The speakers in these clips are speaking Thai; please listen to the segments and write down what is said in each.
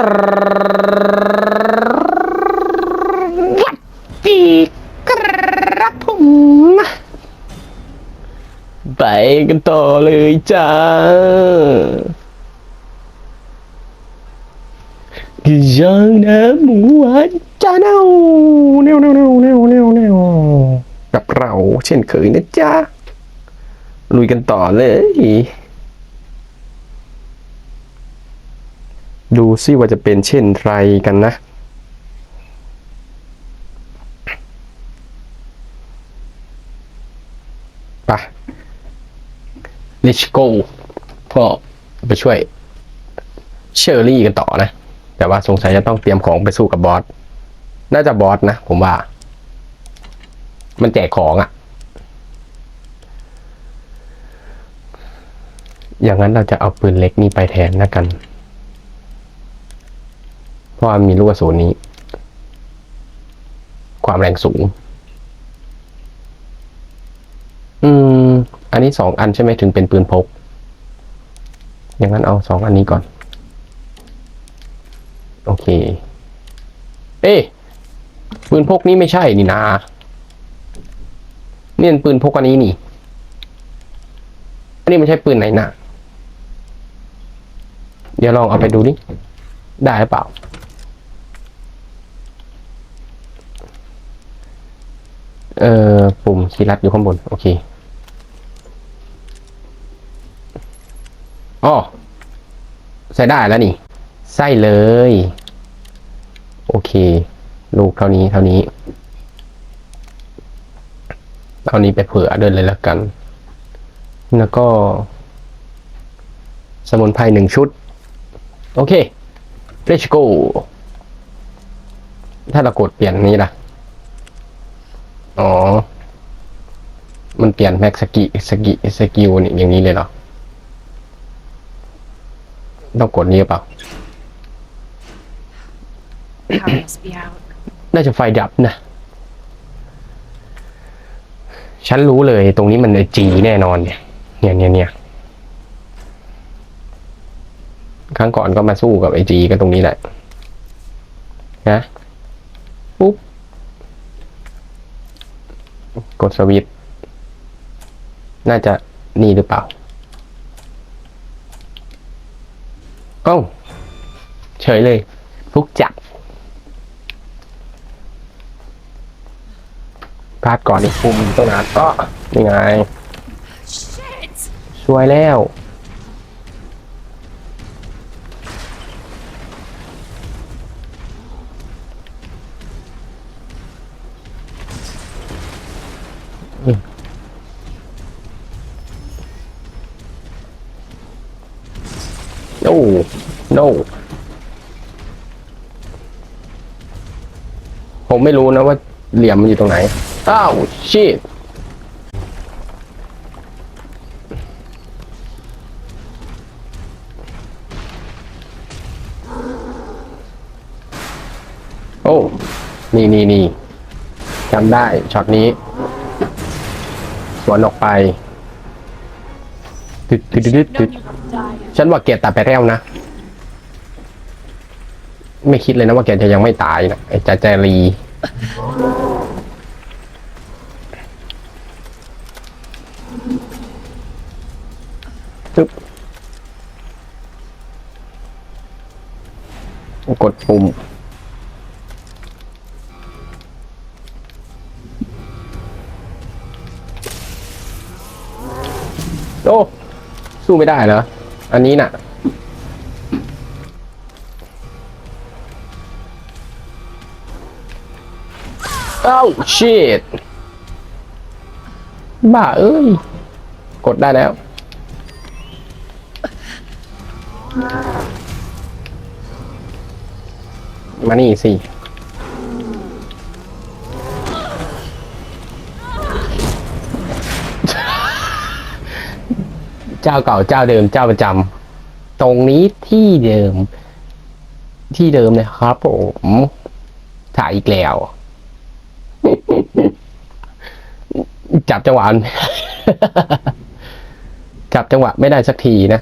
วัสดีครับผมไปกันต่อเลยจ้าย่างน้ำหมูหวานจ้าเนาเนาเน่าเน่าเน่าเน่าเน่ากับเราเช่นเคยนะจ๊ะลุยกันต่อเลย ดูซิว่าจะเป็นเช่นไรกันนะไป let's go ก็ไปช่วยเชอร์รี่กันต่อนะ แต่ว่าสงสัยจะต้องเตรียมของไปสู้กับบอส น่าจะบอสนะ ผมว่า มันแจกของอะ่ะ อย่างนั้นเราจะเอาปืนเล็กนี้ไปแทนนะกัน เพราะว่ามีลูกกระสุนนี้ ความแรงสูง อืม อันนี้สองอันใช่ไหมถึงเป็นปืนพก อย่างนั้นเอาสองอันนี้ก่อน โอเค เอ๊ปืนพกนี้ไม่ใช่นี่นาเนี่ยปืนพกอันนี้นี่ อันนี้ไม่ใช่ปืนไหนนะเดี๋ยวลองเอาไปดูดิ ได้หรือเปล่า เอ่อ ปุ่ม คีย์ลัดอยู่ข้างบน โอเคอ๋อใส่ได้แล้วนี่ ใส่เลย โอเค ลูกเท่านี้เท่านี้เอานี้ไปเผื่อเดินเลยแล้วกัน แล้วก็ สมุนไพรหนึ่งชุด โอเค let's go ถ้าเรากดเปลี่ยนนี้ล่ะ อ๋อ มันเปลี่ยนแม็กสกิสกิสกิลนี่อย่างนี้เลยเหรอต้องกดนี้หรือเปล่า Power must be out. น่าจะไฟดับนะ ฉันรู้เลยตรงนี้มันจีแน่นอนเนี่ย เนี่ยเนี่ยเนี่ยครั้งก่อนก็มาสู้กับไอจีก็ตรงนี้แหละ นะ ปุ๊บ กดสวิตช์ น่าจะนี่หรือเปล่า เอ้า เฉยเลยทุกจับพลาดก่อนอีกปุ่มต้นนัดก็ยังไงช่วยแล้ว อืม โอ้ no ผมไม่รู้นะว่าเหลี่ยมมันอยู่ตรงไหน อ้าว shit โอ้ นี่นี่นี่จำได้ช็อตนี้ สวนออกไป ตึดตึดตึดตึดฉันว่าแกตายไปแล้วนะ ไม่คิดเลยนะว่าแกจะยังไม่ตายนะไอ้จาจารีตึ๊บกดปุ่ม สู้ไม่ได้เหรอ อันนี้น่ะ เอ้า shit บ้าเอ้ย กดได้แล้ว มานี่สิ เจ้าเก่าเจ้าเดิมเจ้าประจำตรงนี้ที่เดิม ที่เดิมเลยครับผมถ่ายอีกแล้ว จับจังหวะจับจังหวะไม่ได้สักทีนะ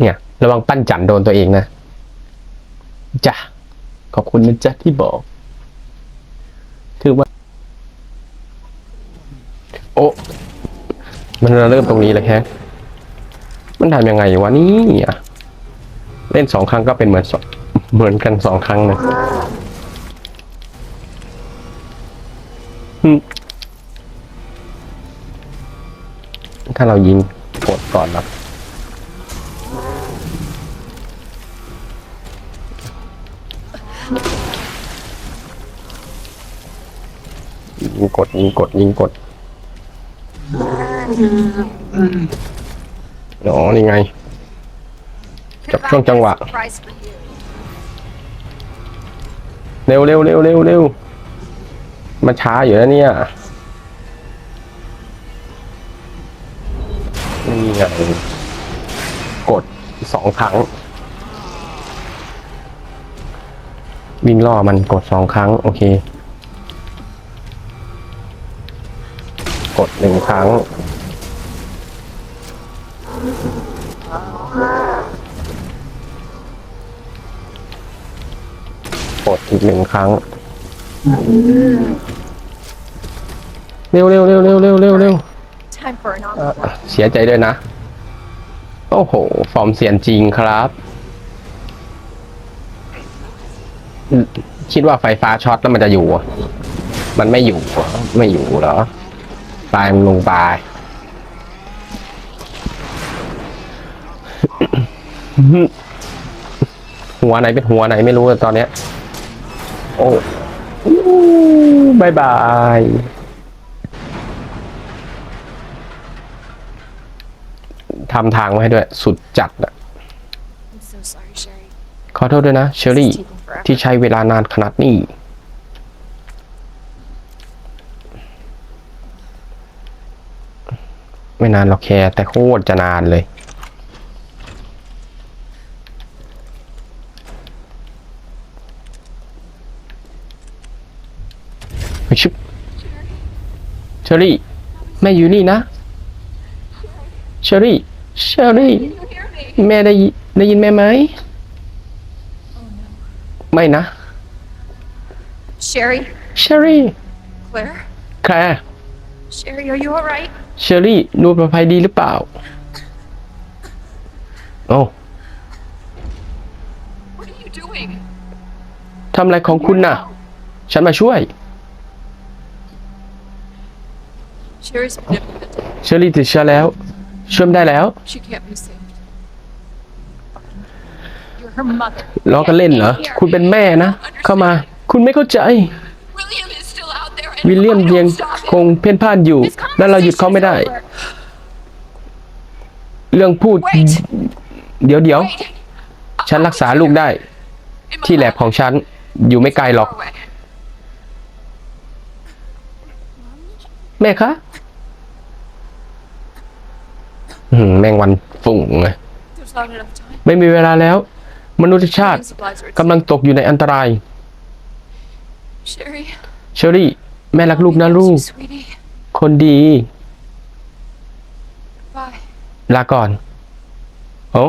เนี่ย ระวังปั้นจันโดนตัวเองนะจ้ะขอบคุณนะจ๊ะที่บอกถือว่า โอ้ มันเริ่มตรงนี้เลยแฮะมันทำยังไงวะนี่อะเล่นสองครั้งก็เป็นเหมือนสองเหมือนกันสองครั้งเลยถ้าเรายิงกดก่อนนะยิงกดยิงกดยิงกด อ๋อนี่ไง จับช่วงจังหวะ เร็วเร็วเร็วเร็วเร็วมันช้าอยู่แล้วเนี่ยนี่ไงกดสองครั้ง วิ่งล่อมันกดสองครั้ง โอเค กดหนึ่งครั้ง อีกหนึ่งครั้ง เร็วเร็วเร็วเร็วเร็วเร็วเร็ว Time for an เอ่อ encore. เสียใจด้วยนะ โอ้โห ฟอร์มเสียนจริงครับอืมคิดว่าไฟฟ้าช็อตแล้วมันจะอยู่อะมันไม่อยู่เหรอไม่อยู่เหรอปลายมันลงปลาย หัวไหนเป็นหัวไหนไม่รู้อะตอนเนี้ย โอ้บายบาย ทำทางไว้ให้ด้วย สุดจัดอะ I'm so sorry, Sherry. ขอโทษด้วยนะเชอรี่ It's taken forever. ที่ใช้เวลานานขนาดนี้ ไม่นานหรอกแค่แต่โคตรจะนานเลย ไปชิบ เชอรี่แม่อยู่นี่นะเชอรี่เชอรี่ You hear me? แม่ได้ยิได้ยินแม่ไหม Oh no. ไม่นะ Sherry, เชอรี่ Claire, แคร์ Sherry, are you alright? เชอรี่หนูปลอดภัยดีหรือเปล่าโอ้ What are you doing? ทำอะไรของคุณน่ะ ฉันมาช่วย Sherry's been implemented. เชอรี่ติดเชื้อแล้วช่วยไม่ได้แล้ว She can't be saved. You're her mother. ล้อกันเล่นเหรอ คุณเป็นแม่นะ เข้ามา คุณไม่เข้าใจ William is still out there, and วิลเลียม I ยัง don't stop ค him. งเพ่นพ่านอยู่ This และเราหยุดเขาไม่ได้ conversation is over. เรื่องพูด Wait, เดี๋ยวเดี๋ยว wait. ฉันรักษาลูกได้ In my ที่แลบของฉัน อยู่ไม่ไกลหรอก Far away. แม่คะอื้อหือ แมงวันฝุ่งเลย There's not enough time. ไม่มีเวลาแล้ว มนุษยชาติ Supplies are at กำลังตกอยู่ในอันตราย stake. Sherry, เชอรี่ แม่รักลูกนะ miss ลู you, ก sweetie. คนดี Bye. ลาก่อนโอ้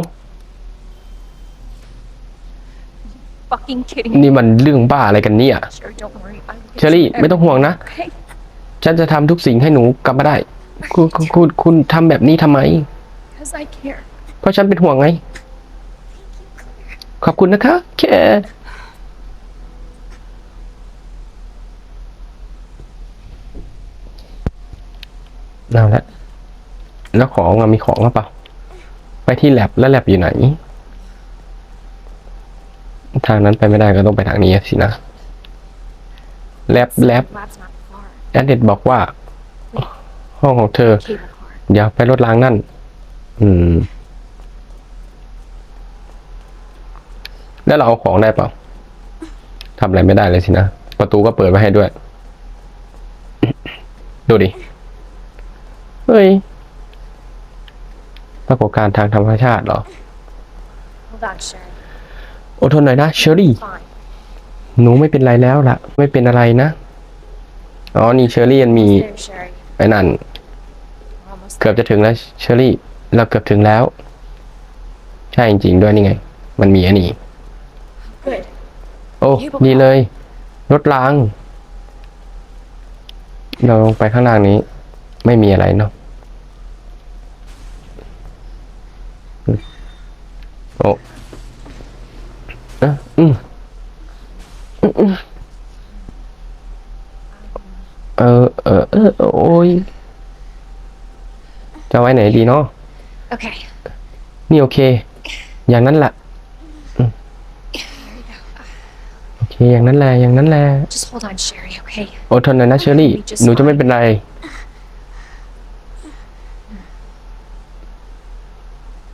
Fucking kidding me. นี่มันเรื่องบ้าอะไรกันเนี่ย Sherry, don't worry. I will get เชอรี่ you ไม่ต้องห่วงนะ everything, Okay? ฉันจะทำทุกสิ่งให้หนูกลับมาได้ คุณคุณคุณคุณทำแบบนี้ทำไม Because I care. เพราะฉันเป็นห่วงไง ขอบคุณนะคะ แค่ เอาละ แล้วของอะมีของหรือเปล่า ไปที่แลบแล้วแลบอยู่ไหน ทางนั้นไปไม่ได้ก็ต้องไปทางนี้สินะ แลบแลบ Lab's not far. แอดเดดบอกว่า ห้องของเธอ Cable car. เดี๋ยวไปรถล้างนั่น อืม แล้วเราเอาของได้เปล่าทำอะไรไม่ได้เลยสินะ ประตูก็เปิดไว้ให้ด้วย ดูดิ เฮ้ยปรากฏการณ์ทางธรรมชาติเหรอ Hold on, Sherry. อดทนหน่อยนะเชอรี่ Fine. หนูไม่เป็นไรแล้วล่ะ ไม่เป็นอะไรนะ อ๋อ นี่เชอรี่มันมี There, Sherry. ไอ้นั่น We're almost เกือบจะถึงแล้วเชอรี่ เราเกือบถึงแล้วเใช่จริงๆด้วยนี่ไง มันมีอันนี้ Good. โอ้ดีเลย รถล้าง เราลงไปข้างล่างนี้ ไม่มีอะไรเนาะอืมโอ้เอะอืมอืมอืมเออเออเออโอ้ยจะไว้ไหนดีเนาะ Okay. นี่โอเค อย่างนั้นแหละอืม There you go. โอเค อย่างนั้นแหละ อย่างนั้นแหละ Just hold on, Sherry, okay? อดทนหน่อยนะเชอรี่ หนูจะไม่เป็นไร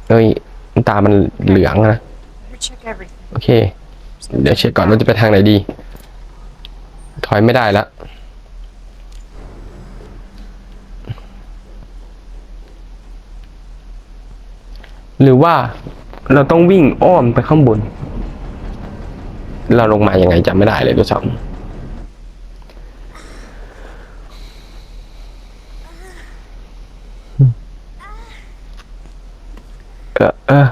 เอ้ยตามันเหลืองนะ Better check everything. โอเค เดี๋ยวเช็คก่อนว่าจะไปทางไหนดี ถอยไม่ได้แล้ว หรือว่าเราต้องวิ่งอ้อมไปข้างบน เราลงมายังไงจำไม่ได้เลยด้วยซ้ำเออเออ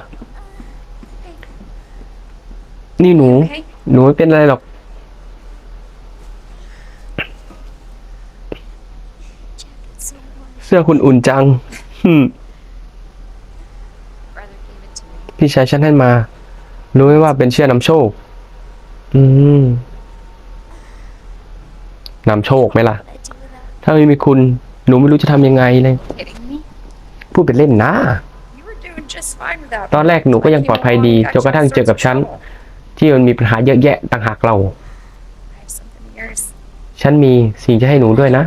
นี่หนู หนูไม่เป็นไรหรอก เสื้อคุณอุ่นจังฮึม Brother gave it to me. พี่ชายฉันให้มา รู้ไหมว่าเป็นเชือกนำโชค อืมนำโชคไหมล่ะ What I do with that? ถ้าไม่มีคุณ หนูไม่รู้จะทำยังไงเลย Kidding me? พูดเป็นเล่นนะ You were doing just fine without ตอนแรกหนูก็ยังปลอดภัยดีจนกระทั่งเจอกับฉัน ที่มันมีปัญหาเยอะแยะต่างหากเรา I have something of yours. ฉันมีสิ่งจะให้หนูด้วยนะ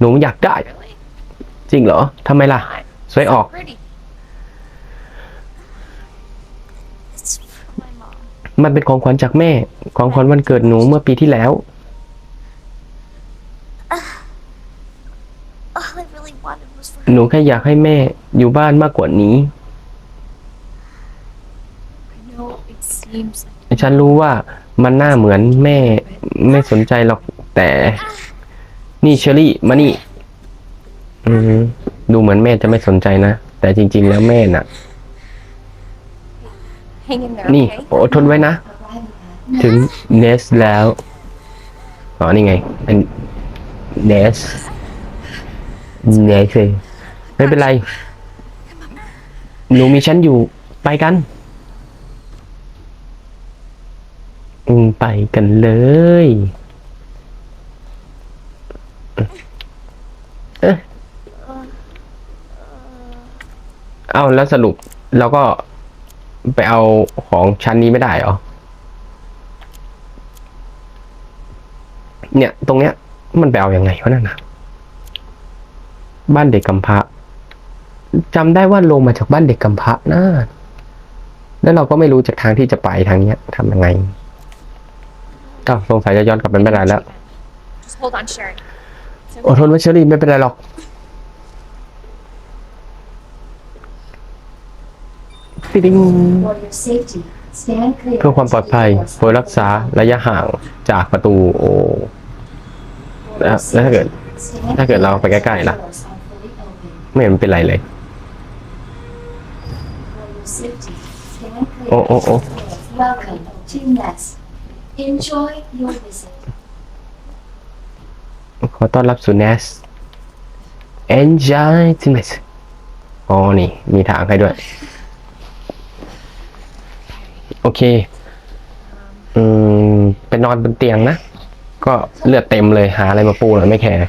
หนูอยากได้ Really? จริงเหรอทำไมล่ะ สวยออก Pretty. It's for my mom. มันเป็นของขวัญจากแม่ ของขวัญวันเกิดหนูเมื่อปีที่แล้ว All I really wanted was for หนูแค่อยากให้แม่อยู่บ้านมากกว่านี้ I know it seems like ฉันรู้ว่ามันน่าเหมือนแม่ไม่สนใจหรอกแต่ นี่เชอรี่มานี่ อืมดูเหมือนแม่จะไม่สนใจนะ แต่จริง ๆ แล้วแม่น่ะ hang in there, นี่ okay? อดทนไว้นะ ถึงเนสแล้ว อ๋อ นี่ไง เป็นเนสเนสเลยไม่เป็นไร หนูมีฉันอยู่ ไปกัน อืม ไปกันเลย เอ๊ะ เอาแล้วสรุปเราก็ ไปเอาของชั้นนี้ไม่ได้เหรอ เนี่ย ตรงเนี้ย มันไปเอาอยัางไงวะนั่นนะบ้านเด็กกำพร้าจำได้ว่าลงมาจากบ้านเด็กกำพร้านะแล้วเราก็ไม่รู้จากทางที่จะไปทางเนี้ยทำยังไงอ้าวสงสัยจะย้อนกลับไปไม่ได้แล้ว Just hold on, Sherry. It's อด okay. ทนไว้เชอรี่ไม่เป็นไรหรอก ติดิงเพื่อความปลอดภัยโดยรักษาระยะห่างจากประตูโอแล้วถ้าเกิด ถ้าเกิดเราไปใกล้ๆล่ะ ไม่เห็นเป็นไรเลย โอ้โอ้โอ้ขอต้อนรับสู่ Nest Enjoy to Nest อ๋อ นี่ มีทางให้ด้วย โอเค อืมเป็นนอนบนเตียงนะ ก็เลือดเต็มเลยหาอะไรมาปูหน่อยไม่แคร์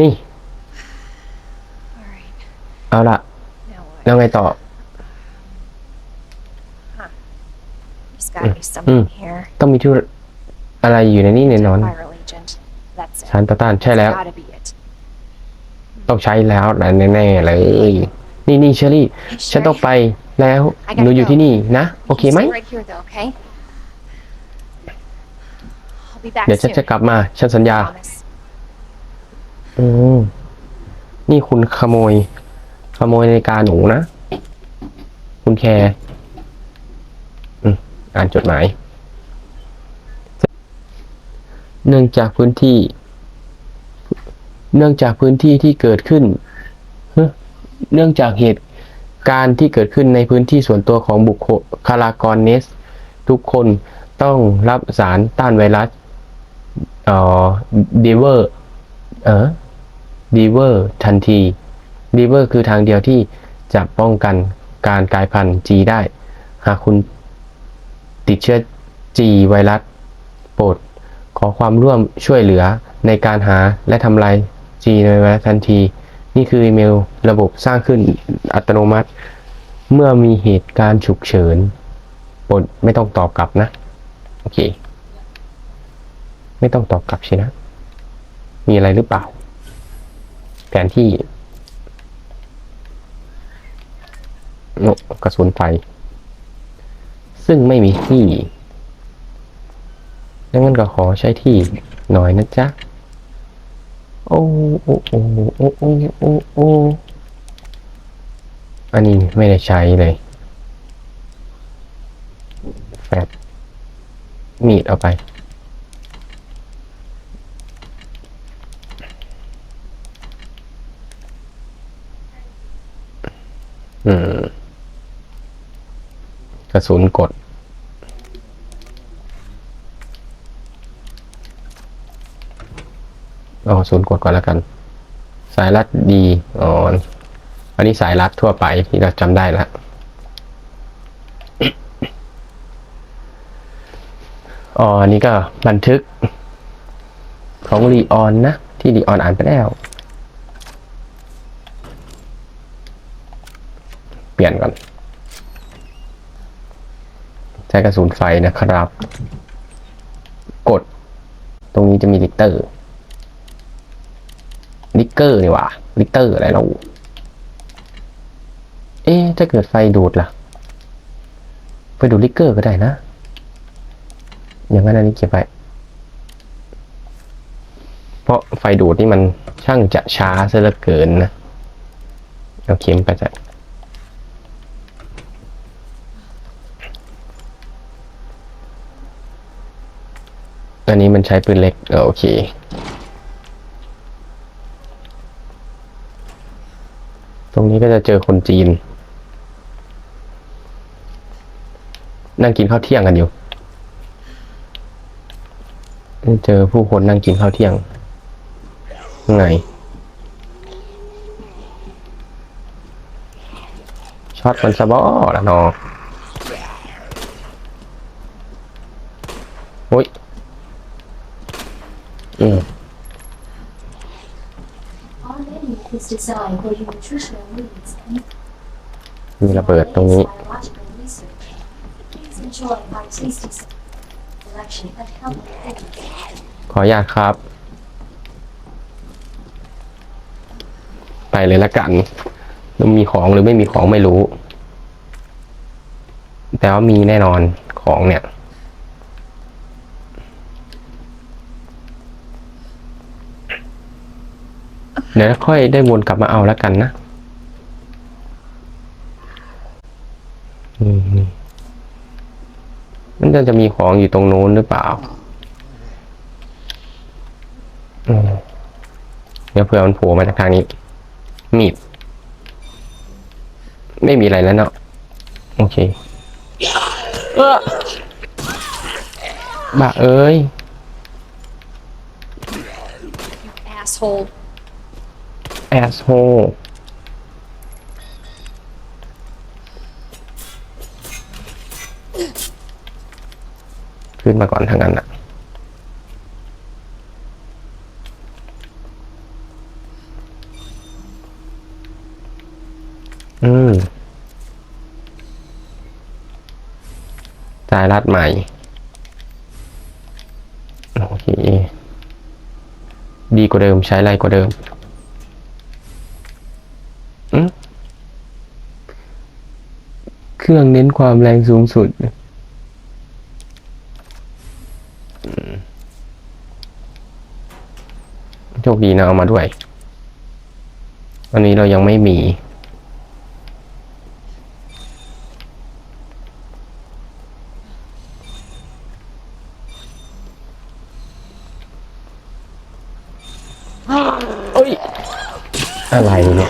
นี่ All right. เอาละ Now what? แล้วไงต่อ There's gotta be something here. ต้องมีที่อะไรอยู่ในนี้แน่นอน Viral agent. That's it. สารต่อต้านใช่แล้ว Gotta be it. ต้องใช้แล้วแน่ๆเลย นี่นี่เชอรี่ Hey, ฉันต้อง Sherry. ไปแล้ว หนูอยู่ที่นี่นะ โอเค You ไหม stay right here, though, okay? I'll be back เดี๋ยวฉัน soon. จะกลับมา ฉันสัญญา Promise. อืม นี่คุณขโมย ขโมยนาฬิกาหนูนะ คุณแคร์อืมอ่านจดหมาย เนื่องจากพื้นที่ เนื่องจากพื้นที่ที่เกิดขึ้น เนื่องจากเหตุการ์ที่เกิดขึ้นในพื้นที่ส่วนตัวของบุคลากรเนส ทุกคนต้องรับสารต้านไวรัสเอ่อดีเวอร์เออดีเวอร์ทันทีดีเวอร์คือทางเดียวที่จะป้องกันการกลายพันธุ์ G ได้ หากคุณติดเชื้อ G ไวรัสโปรดขอความร่วมช่วยเหลือในการหาและทำลาย G ในไวรัสทันที นี่คืออีเมลระบบสร้างขึ้นอัตโนมัติ เมื่อมีเหตุการณ์ฉุกเฉินโปรดไม่ต้องตอบกลับนะ โอเค ไม่ต้องตอบกลับใช่นะ มีอะไรหรือเปล่า แผนที่โอ้กระสุนไฟ ซึ่งไม่มีที่ดังนั้นก็ขอใช้ที่หน่อยนะจ๊ะ โอ้โอ้โอ้โอ้โอ้โอ้โอ้อันนี้ไม่ได้ใช้เลยแฟดมีดเอาไป อืม กระสุนกด เอาศูนย์กดก่อนแล้วกัน สายรัดดีอ๋ออันนี้สายรัดทั่วไปที่เราจำได้แล้วอ๋ออันนี้ก็บันทึกของรีออนนะ ที่รีออนอ่านไปแล้ว เปลี่ยนก่อน ใช้กระสุนไฟนะครับ กด ตรงนี้จะมีลิกเตอร์ ลิกเกอร์นี่ว่าลิกเตอร์อะไรเราเอ๊ถ้าเกิดไฟดูดล่ะ ไปดูลิกเกอร์ก็ได้นะ อย่างนั้นอันนี้เก็บไว้เพราะไฟดูดนี่มันช่างจะช้าซะเหลือเกินนะเอาเข็มไปใส่อันนี้มันใช้ปืนเล็กเออโอเค ตรงนี้ก็จะเจอคนจีน นั่งกินข้าวเที่ยงกันอยู่เจอผู้คนนั่งกินข้าวเที่ยงข้างช็อตมันสะบอละนอโอ้ย อืม is designed for your nutritional needs and มีระเบิดตรงนี้ biological research. Please enjoy our tasty selection of healthy foods. ขออนุญาตครับ ไปเลยละกันแล้วมีของหรือไม่มีของไม่รู้ แต่ว่ามีแน่นอนของเนี่ย ดี๋ยวค่อยได้วนกลับมาเอาแล้วกันนะมันจะจะมีของอยู่ตรงโน้นหรือเปล่าเดี๋ยวเผื่อมันโผล่มาจากทางนี้ มีด ไม่มีอะไรแล้วเนาะ โอเค เออบ้าเอ้ย Asshole. แอสโฮขึ้นมาก่อนทางนั้นอะอืมสายรัดใหม่ โอเค ดีกว่าเดิมใช้ไรกว่าเดิมเค รื่องเน้นความแรงสูงสุด โชคดีนะเอามาด้วย อันนี้เรายังไม่มีอ้ยอะไรเนี่ย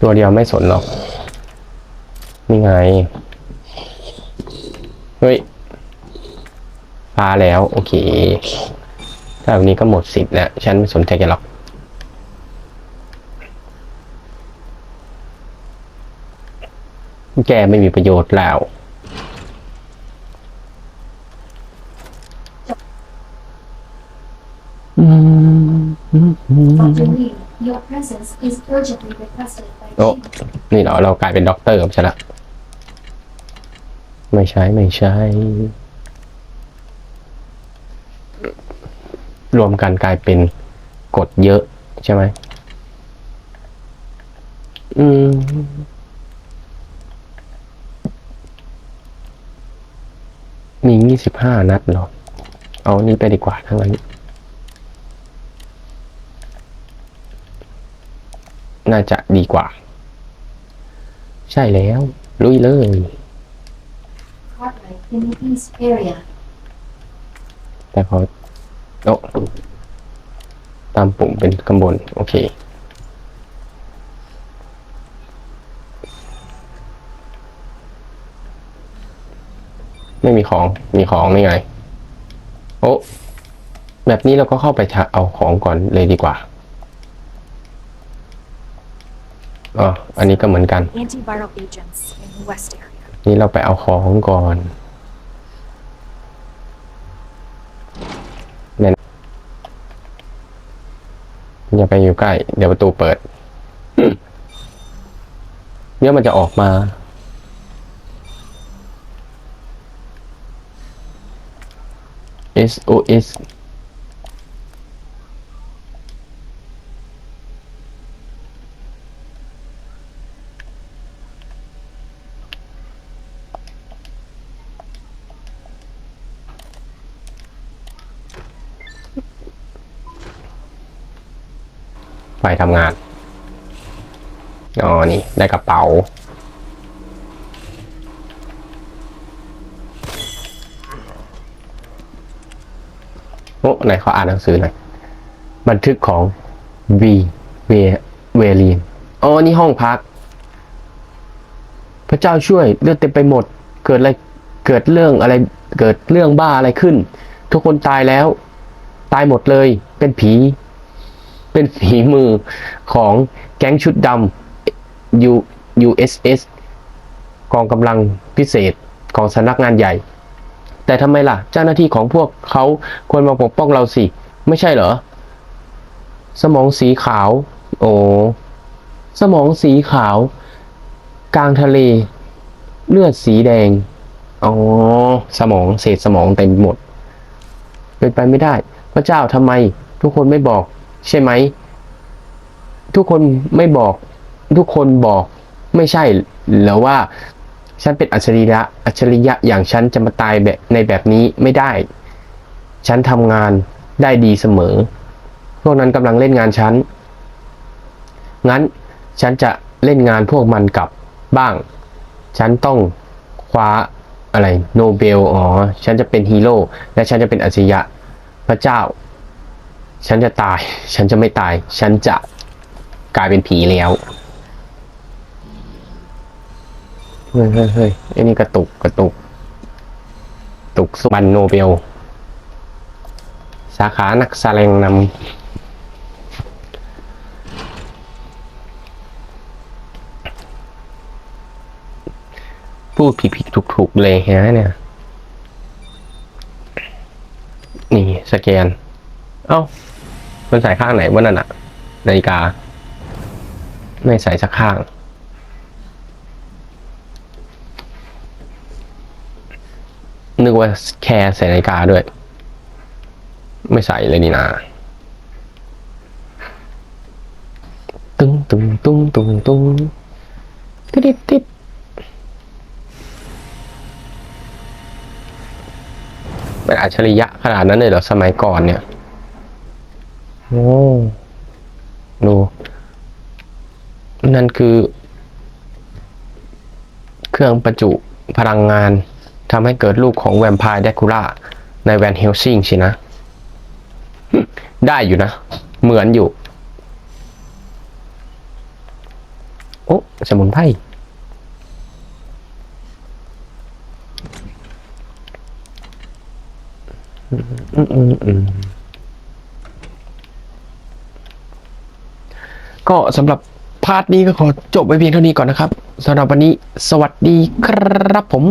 ตัวเดียวไม่สนหรอก นี่ไง เฮ้ยพาแล้ว โอเค ถ้าแบบนี้ก็หมดสิทธิ์แล้ว ฉันไม่สนใจแกหรอก แกไม่มีประโยชน์แล้ว your presence is urgently requested by โอ้ Chief. นี่เหรอเรากลายเป็นด็อกเตอร์ใช่ละไม่ใช่ไม่ใช่ รวมกันกลายเป็นกฎเยอะใช่ไหมอืม มียี่สิบห้านัดเหรอ เอาอันนี้ไปดีกว่าทั้งนั้น น่าจะดีกว่า ใช่แล้ว ลุยเลย Cartwright in the east area. แต่พอโอะตามปุ่มเป็นข้างบน โอเค ไม่มีของ มีของนี่ไง โอ้ แบบนี้เราก็เข้าไปทะเอาของก่อนเลยดีกว่า อ๋ออันนี้ก็เหมือนกัน Antiviral agents in the west area. นี่เราไปเอาของก่อนเนี่ยนะอย่าไปอยู่ใกล้ เดี๋ยวประตูเปิดเดี๋ยวมันจะออกมา SOS ไฟทำงาน อ๋อ นี่ ได้กระเป๋า โอ้ไหนเขาอ่านหนังสือหน่อย บันทึกของ V เวเวลีน อ๋อ นี่ห้องพัก พระเจ้าช่วยเลือดเต็มไปหมด เกิดอะไร เกิดเรื่องอะไร เกิดเรื่องบ้าอะไรขึ้น ทุกคนตายแล้ว ตายหมดเลย เป็นผี เป็นฝีมือของแก๊งชุดดำ U USS กองกำลังพิเศษของสำนักงานใหญ่ แต่ทำไมล่ะ เจ้าหน้าที่ของพวกเขาควรมาปกป้องเราสิ ไม่ใช่เหรอ สมองสีขาว โอ้สมองสีขาว กลางทะเล เลือดสีแดง อ๋อ สมองเศษสมองเต็มหมด เป็นไปไม่ได้ พระเจ้าทำไม ทุกคนไม่บอก ใช่ไหม ทุกคนไม่บอก ทุกคนบอกไม่ใช่หรือว่า ฉันเป็นอัจฉริยะ อัจฉริยะอย่างฉันจะมาตายแบบในแบบนี้ไม่ได้ ฉันทำงานได้ดีเสมอ พวกนั้นกำลังเล่นงานฉัน งั้นฉันจะเล่นงานพวกมันกลับบ้าง ฉันต้องคว้าอะไรโนเบล อ๋อ ฉันจะเป็นฮีโร่ และฉันจะเป็นอัจฉริยะ พระเจ้า ฉันจะตาย ฉันจะไม่ตาย ฉันจะกลายเป็นผีแล้วเฮ้ยเฮ้ยเฮ้ยไอ้นี่กระตุกกระตุก ตุกสุบันโนเบล สาขานักแสดงนำพูดผิดผิดถูกถูกๆเลยฮะเนี่ย นี่ สแกน เอ้า มันใส่ข้างไหนวะนั่นอะนาฬิกา ไม่ใส่สักข้าง นึกว่าแคร์ใส่นาฬิกาด้วย ไม่ใส่เลยนี่นาตึงตึงตึงตึงตึงติดติดเป็นอัจฉริยะขนาดนั้นเลยเหรอสมัยก่อนเนี่ย โอ้ดูนั่นคือ เครื่องประจุพลังงานทำให้เกิดลูกของแวมไพร์แดคูล่าในแวนเฮลซิงสินะ ได้อยู่นะ เหมือนอยู่ โอ้สมุนไพรอืมอืมอืม ก็สำหรับพาร์ทนี้ก็ขอจบไว้เพียงเท่านี้ก่อนนะครับสำหรับวันนี้สวัสดีครับผม